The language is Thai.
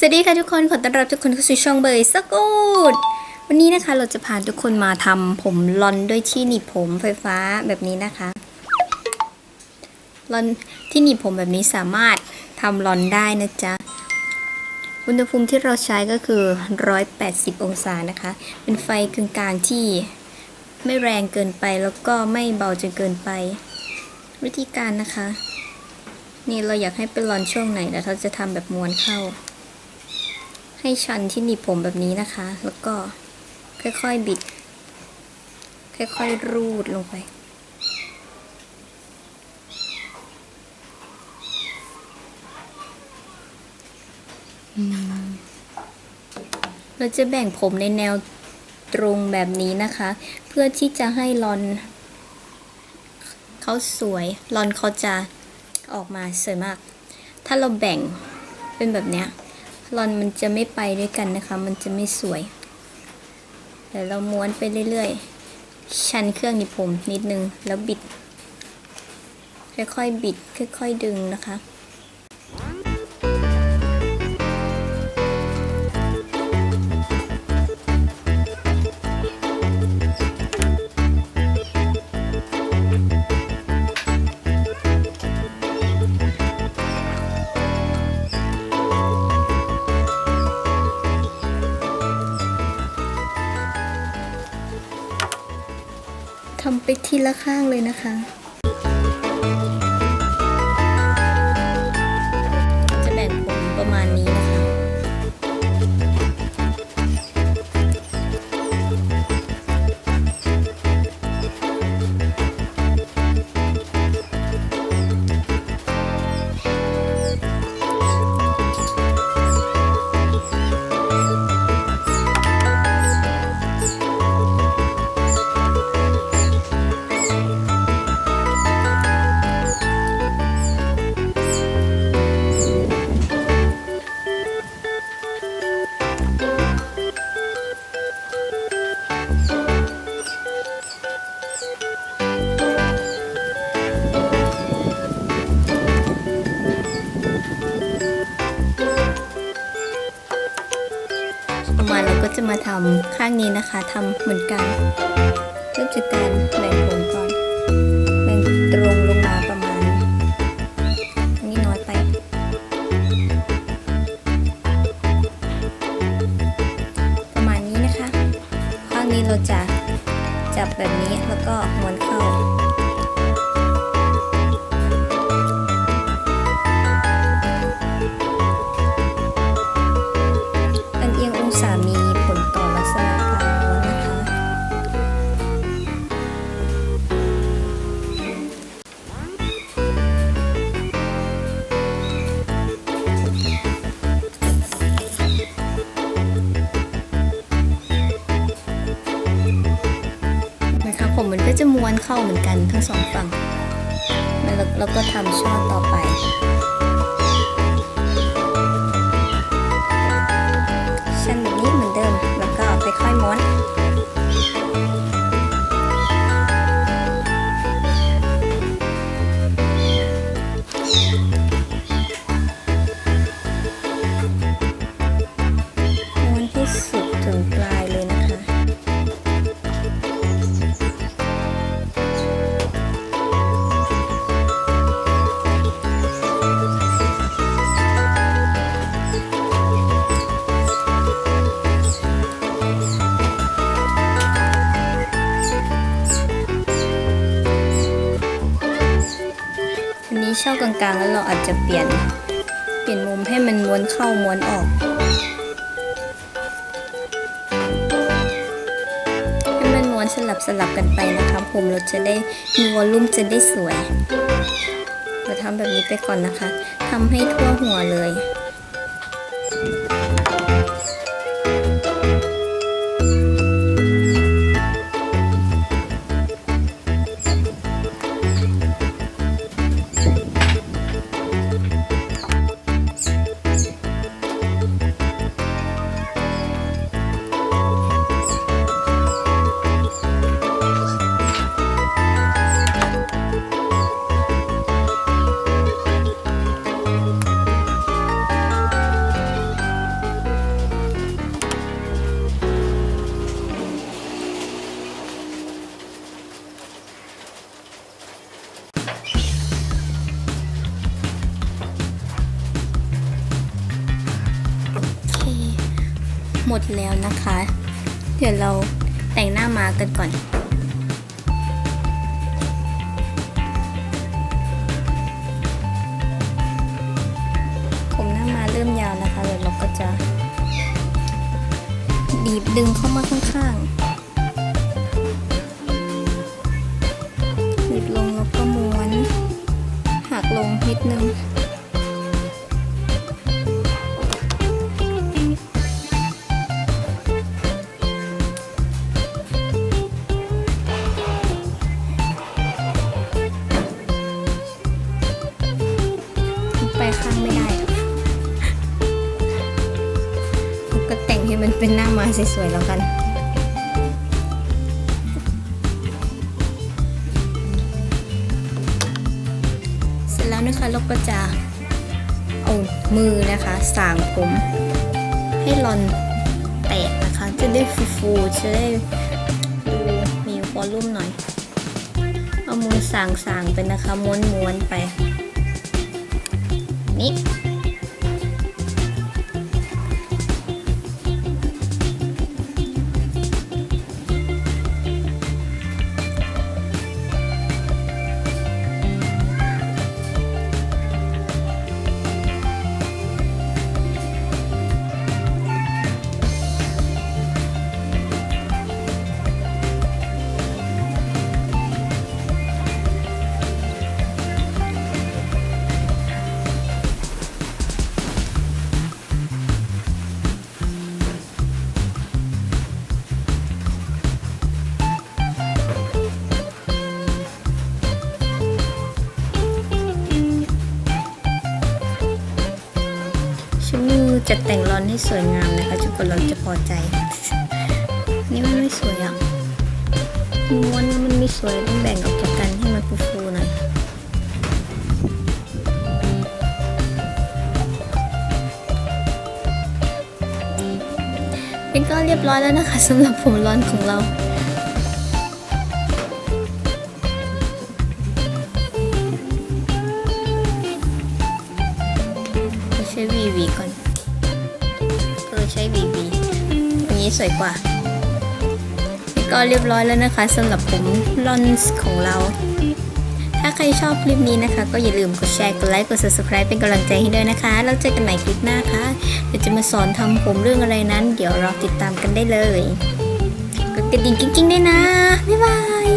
สวัสดีค่ะทุกคน ขอต้อนรับทุกคนเข้าสู่ช่องเบยสกูดวันนี้นะคะเราจะพาทุกคนมาทำผมลอนด้วยที่หนีบผมไฟฟ้าแบบนี้นะคะลอนที่หนีบผมแบบนี้สามารถทำลอนได้นะจ๊ะ อุณหภูมิที่เราใช้ก็คือ 180 องศานะคะ เป็นไฟกึ่งกลางที่ไม่แรงเกินไปแล้วก็ไม่เบาจนเกินไป วิธีการนะคะ นี่เราอยากให้เป็นรอนช่วงไหนแล้วเราจะทำแบบม้วนเข้า ให้ชันที่หนีบผมแบบนี้นะคะ แล้วก็ค่อยๆบิด ค่อยๆรูดลงไป เราจะแบ่งผมในแนวตรงแบบนี้นะคะ เพื่อที่จะให้ลอนเขาสวยลอนเขาจะออกมาสวยมาก ถ้าเราแบ่งเป็นแบบเนี้ย ลอนมันจะไม่ไปด้วยกันนะคะ มันจะไม่สวยเดี๋ยวเราม้วนไปเรื่อยๆ ชันเครื่องหนีผมนิดนึงแล้วบิด ค่อยๆบิด ค่อยๆดึงนะคะ ทีละข้างเลยนะคะ มาทำข้างนี้นะคะทำเหมือนกันเริ่มจากการ จะม้วนเข้าเหมือนกันทั้งสองฝั่งแล้วเราก็ทำช่อต่อไป อันนี้ช่อกลางๆ แล้วเราอาจจะเปลี่ยน เปลี่ยนมุมให้มันม้วนเข้าม้วนออก ให้มันม้วนสลับสลับกันไปนะคะผมเราจะได้มีวอลลุ่มจะได้สวย เราทำแบบนี้ไปก่อนนะคะทำให้ทั่วหัวเลย หมดแล้วนะคะ เดี๋ยวเราแต่งหน้ามากันก่อน ผมหน้ามาเริ่มยาวนะคะ เดี๋ยวเราก็จะ บีบดึงเข้ามาข้างๆบีบลงแล้วก็ม้วน หักลงนิดนึง นเป็นหน้ามาสวยๆแล้วกันเสร็จแล้วนะคะเราก็จะเอามือนะคะสางผม ให้รอนแตกนะคะ จะได้ฟูๆจะได้ดูมีวอลลุ่มหน่อย เอามือสางๆไปนะคะม้วนๆไปนี่ จะแต่งรอนให้สวยงามนะคะจนกว่าเราจะพอใจ นี่มันไม่สวยอะม้วนมันไม่สวยต้องแบ่งออกจากกันให้มันฟูๆหน่อยเป็นก็เรียบร้อยแล้วนะคะสำหรับผมร้อนของเราใช้วีวีก่อน นี้สวยกว่านี่ก็เรียบร้อยแล้วนะคะสำหรับผมลอนส์ของเรา ถ้าใครชอบคลิปนี้นะคะ ก็อย่าลืมกดแชร์ กดไลค์ กด subscribe เป็นกำลังใจให้ด้วยนะคะ แล้วเจอกันใหม่คลิปหน้าค่ะเดี๋ยวจะมาสอนทำผมเรื่องอะไรนั้น เดี๋ยวรอติดตามกันได้เลยกดกระดิ่งกิ๊งๆได้นะ บ๊ายบาย